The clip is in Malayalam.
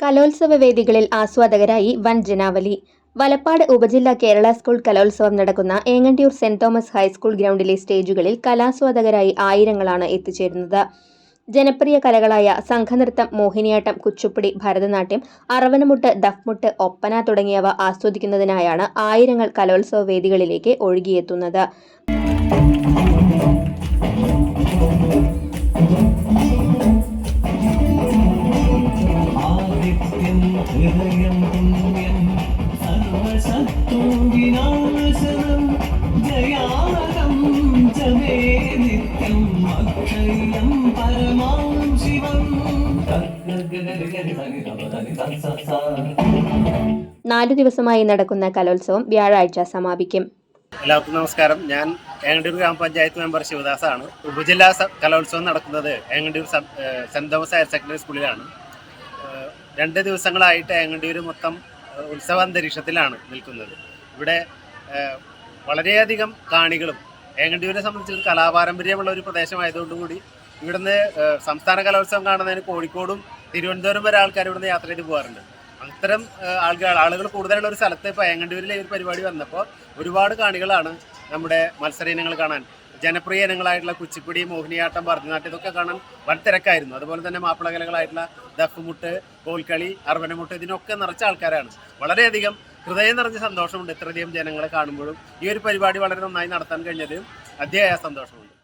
കലോത്സവ വേദികളിൽ ആസ്വാദകരായി വൻ ജനാവലി. വലപ്പാട് ഉപജില്ല കേരള സ്കൂൾ കലോത്സവം നടക്കുന്ന Engandiyur Saint Thomas high school ഗ്രൗണ്ടിലെ സ്റ്റേജുകളിൽ കലാസ്വാദകരായി ആയിരങ്ങളാണ് എത്തിച്ചേരുന്നത്. ജനപ്രിയ കലകളായ സംഘനൃത്തം മോഹിനിയാട്ടം കുച്ചുപ്പിടി ഭരതനാട്യം അറവനമുട്ട് ദഫ്മുട്ട് ഒപ്പന തുടങ്ങിയവ ആസ്വദിക്കുന്നതിനായാണ് ആയിരങ്ങൾ കലോത്സവ വേദികളിലേക്ക് ഒഴുകിയെത്തുന്നത്. ഹൃദയം പുണ്യം സർവസത്വവിനാശനം ജയാനകം ച മേ നിത്യം അക്ഷയം പരമാം ശിവം നാലു ദിവസമായി നടക്കുന്ന കലോത്സവം വ്യാഴാഴ്ച സമാപിക്കും. എല്ലാവർക്കും നമസ്കാരം. ഞാൻ ഏങ്ങണ്ടൂർ ഗ്രാമപഞ്ചായത്ത് മെമ്പർ ശിവദാസാണ്. ഉപജില്ലാ കലോത്സവം നടക്കുന്നത് Engandoor saint Thomas higher secondary സ്കൂളിലാണ്. രണ്ട് ദിവസങ്ങളായിട്ട് ഏങ്ങണ്ടൂർ മൊത്തം ഉത്സവ അന്തരീക്ഷത്തിലാണ് നിൽക്കുന്നത്. ഇവിടെ വളരെയധികം കാണികളും ഏങ്ങണ്ടിയൂരെ സംബന്ധിച്ച് കലാപാരമ്പര്യമുള്ള ഒരു പ്രദേശമായതുകൊണ്ടുകൂടി ഇവിടുന്ന് സംസ്ഥാന കലോത്സവം കാണുന്നതിന് കോഴിക്കോടും തിരുവനന്തപുരം വരെ ആൾക്കാർ ഇവിടുന്ന് യാത്ര ചെയ്ത് പോകാറുണ്ട്. അത്തരം ആൾക്കാർ ആളുകൾ കൂടുതലുള്ള ഒരു സ്ഥലത്ത് ഇപ്പോൾ ഏങ്ങണ്ടൂരിലെ ഈ ഒരു പരിപാടി വന്നപ്പോൾ ഒരുപാട് കാണികളാണ് നമ്മുടെ മത്സര ഇനങ്ങൾ കാണാൻ ജനപ്രിയ ഇനങ്ങളായിട്ടുള്ള കുച്ചിപ്പുടി മോഹിനിയാട്ടം ഭരതനാട്യം ഇതൊക്കെ കാണാൻ വൻ തിരക്കായിരുന്നു. അതുപോലെ തന്നെ മാപ്പിളകലകളായിട്ടുള്ള ദഫ്മുട്ട് കോൽക്കളി അർവനമുട്ട് ഇതിനൊക്കെ നിറച്ച ആൾക്കാരാണ്. വളരെയധികം ഹൃദയം നിറഞ്ഞ സന്തോഷമുണ്ട് ഇത്രയധികം ജനങ്ങളെ കാണുമ്പോഴും. ഈ ഒരു പരിപാടി വളരെ നന്നായി നടത്താൻ കഴിഞ്ഞത് അതിയായ സന്തോഷമുണ്ട്.